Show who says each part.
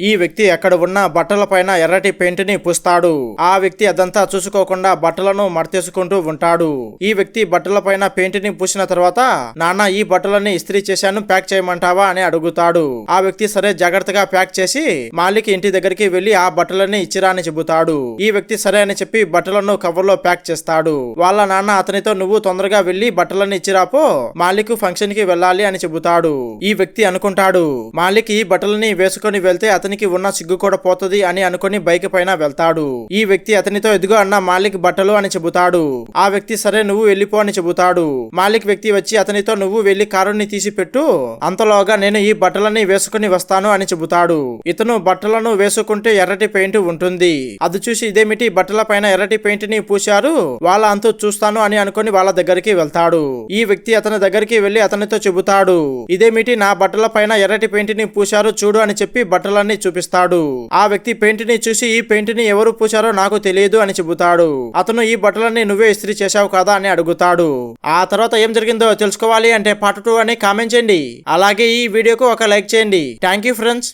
Speaker 1: ఈ వ్యక్తి అక్కడ ఉన్న బట్టల పైన ఎర్రటి పెయింట్ని పూస్తాడు. ఆ వ్యక్తి అదంతా చూసుకోకుండా బట్టలను మడతేసుకుంటూ ఉంటాడు. ఈ వ్యక్తి బట్టల పైన పెయింట్ని పూసిన తర్వాత నాన్న ఈ బట్టలని ఇస్త్రీ చేశాను ప్యాక్ చేయమంటావా? అని అడుగుతాడు. ఆ వ్యక్తి సరే జాగ్రత్తగా ప్యాక్ చేసి మాలిక్ ఇంటి దగ్గరికి వెళ్ళి ఆ బట్టలని ఇచ్చిరా అని చెబుతాడు. ఈ వ్యక్తి సరే అని చెప్పి బట్టలను కవర్లో ప్యాక్ చేస్తాడు. వాళ్ళ నాన్న అతనితో నువ్వు తొందరగా వెళ్ళి బట్టలను ఇచ్చిరాపో మాలిక్ ఫంక్షన్కి వెళ్ళాలి అని చెబుతాడు. ఈ వ్యక్తి అనుకుంటాడు మాలిక్ ఈ బట్టలని వేసుకొని వెళ్తే అతనికి ఉన్న సిగ్గు కూడా పోతది అని అనుకుని బైక్ పైన వెళ్తాడు. ఈ వ్యక్తి అతనితో ఎదుగు అన్న మాలిక్ బట్టలు అని చెబుతాడు. ఆ వ్యక్తి సరే నువ్వు వెళ్ళిపో అని చెబుతాడు. మాలిక్ వ్యక్తి వచ్చి అతనితో నువ్వు వెళ్ళి కారుని తీసి పెట్టు అంతలోగా నేను ఈ బట్టలని వేసుకుని వస్తాను అని చెబుతాడు. ఇతను బట్టలను వేసుకుంటే ఎర్రటి పెయింట్ ఉంటుంది. అది చూసి ఇదేమిటి? బట్టల పైన ఎర్రటి పెయింట్ని పూశారు? వాళ్ళ అంతు చూస్తాను అని అనుకుని వాళ్ళ దగ్గరికి వెళ్తాడు. ఈ వ్యక్తి అతని దగ్గరికి వెళ్ళి అతనితో చెబుతాడు. ఇదేమిటి? నా బట్టల పైన ఎర్రటి పెయింట్ని పూశారు చూడు అని చెప్పి బట్టలన్నీ చూపిస్తాడు. ఆ వ్యక్తి పెయింట్ని చూసి ఈ పెయింట్ని ఎవరు పూశారో నాకు తెలియదు అని చెబుతాడు. అతను ఈ బట్టలన్నీ నువ్వే ఇస్త్రీ చేశావు కదా అని అడుగుతాడు. ఆ తర్వాత ఏం జరిగిందో తెలుసుకోవాలి అంటే పార్ట్ టూ అని కామెంట్ చేయండి. అలాగే ఈ వీడియోకు ఒక లైక్ చేయండి. Thank you friends.